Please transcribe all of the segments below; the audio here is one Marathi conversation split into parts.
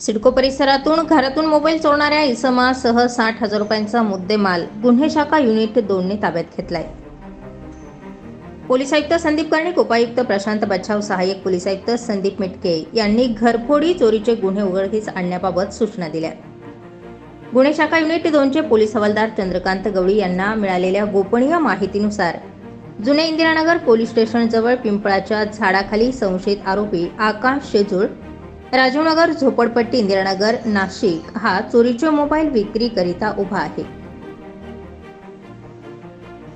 सिडको परिसरातून घरातून मोबाईल चोरणाऱ्या इसमासह साठ हजार रुपयांचा मुद्देमाल गुन्हे शाखा युनिट दोनने ताब्यात घेतलाय. पोलीस आयुक्त संदीप कर्णिक उपायुक्त प्रशांत बच्छाव सहाय्यक पोलीस आयुक्त संदीप मिटके यांनी घरफोडी चोरीचे गुन्हे उघडकीस आणण्याबाबत सूचना दिल्या. गुन्हे शाखा युनिट दोनचे पोलीस हवालदार चंद्रकांत गवळी यांना मिळालेल्या गोपनीय माहितीनुसार जुने इंदिरानगर पोलीस स्टेशनजवळ पिंपळाच्या झाडाखाली संशयित आरोपी आकाश शेजूळ राजीवनगर झोपडपट्टी इंदिरानगर नाशिक हा चोरीचे मोबाईल विक्रीकरिता उभा आहे.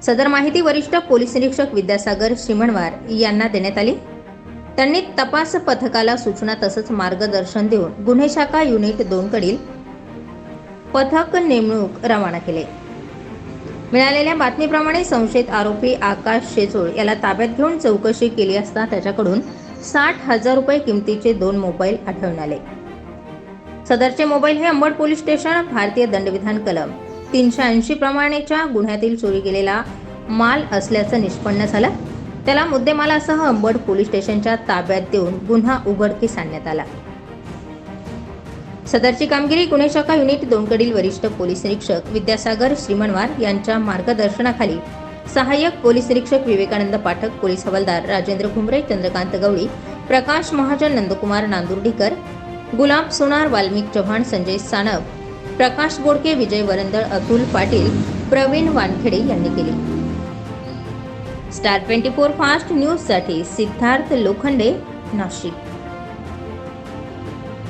सदर माहिती वरिष्ठ पोलीस निरीक्षक विद्यासागर श्रीमणवार यांना देण्यात आली. त्यांनी तपास पथकाला सूचना तसंच मार्गदर्शन देऊन गुन्हे शाखा युनिट दोन कडील पथक नेमणूक रवाना केले. मिळालेल्या बातमीप्रमाणे संशयित आरोपी आकाश शेजूळ याला ताब्यात घेऊन चौकशी केली असता त्याच्याकडून साठ हजार रुपये किमतीचे दोन मोबाईल आढळून आले. सदरचे मोबाईल हे अंबड पोलीस स्टेशन भारतीय दंडविधान कलम. तीनशे ऐंशी प्रमाणेच्या गुन्ह्यातील चोरी गेलेला माल असल्याचं निष्पन्न झालं. त्याला मुद्देमालासह अंबड पोलीस स्टेशनच्या ताब्यात देऊन गुन्हा उघडकीस आणण्यात आला. सदरची कामगिरी गुन्हे शाखा युनिट दोनकडील वरिष्ठ पोलीस निरीक्षक विद्यासागर श्रीमणवार यांच्या मार्गदर्शनाखाली सहाय्यक पोलीस निरीक्षक विवेकानंद पाठक पोलीस हवालदार राजेंद्र घुमरे चंद्रकांत गवळी प्रकाश महाजन नंदकुमार नांदुर्डीकर गुलाब सोनार वाल्मिक चव्हाण संजय सानप प्रकाश गोडके विजय वरंदळ अतुल पाटील प्रवीण वानखेडे यांनी केली. स्टार ट्वेंटी फोर फास्ट न्यूजसाठी सिद्धार्थ लोखंडे नाशिक.